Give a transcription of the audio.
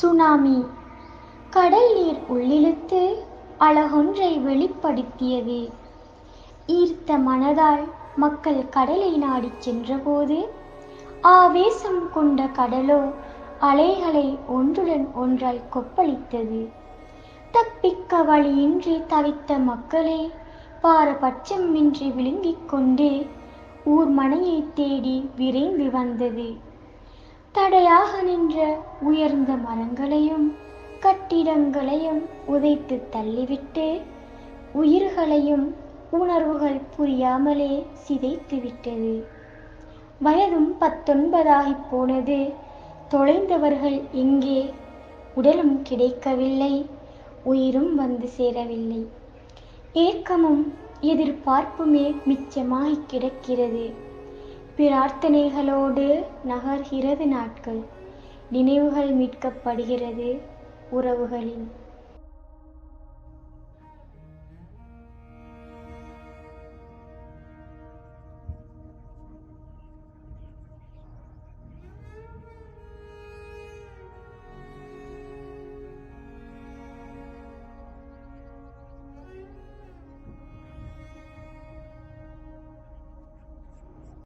Tsunami. கடல் நீர் உள்ளிழுத்து அழகொன்றை வெளிப்படுத்தியது. ஈர்த்த மனதால் மக்கள் கடலை நாடிச் சென்றபோது ஆவேசம் கொண்ட கடலோ அலைகளை ஒன்றுடன் ஒன்றாய் கொப்பளித்தது. தப்பிக்க வழியின்றி தவித்த மக்களே பாரபட்சமின்றி விழுங்கிக் கொண்டு ஊர் தேடி விரைந்து வந்தது. தடையாக நின்ற உயர்ந்த மரங்களையும் கட்டிடங்களையும் உதைத்து தள்ளிவிட்டு உயிர்களையும் உணர்வுகள் புரியாமலே சிதைத்து விட்டது வயதும் பத்தொன்பதாகிப் போனது. தொலைந்தவர்கள் எங்கே? உடலும் கிடைக்கவில்லை. உயிரும் வந்து சேரவில்லை. ஏக்கமும் எதிர்பார்ப்புமே மிச்சமாகி கிடக்கிறது. பிரார்த்தனைகளோடு நகர்கிறது நாட்கள். நினைவுகள் மீட்கப்படுகிறது உறவுகளின்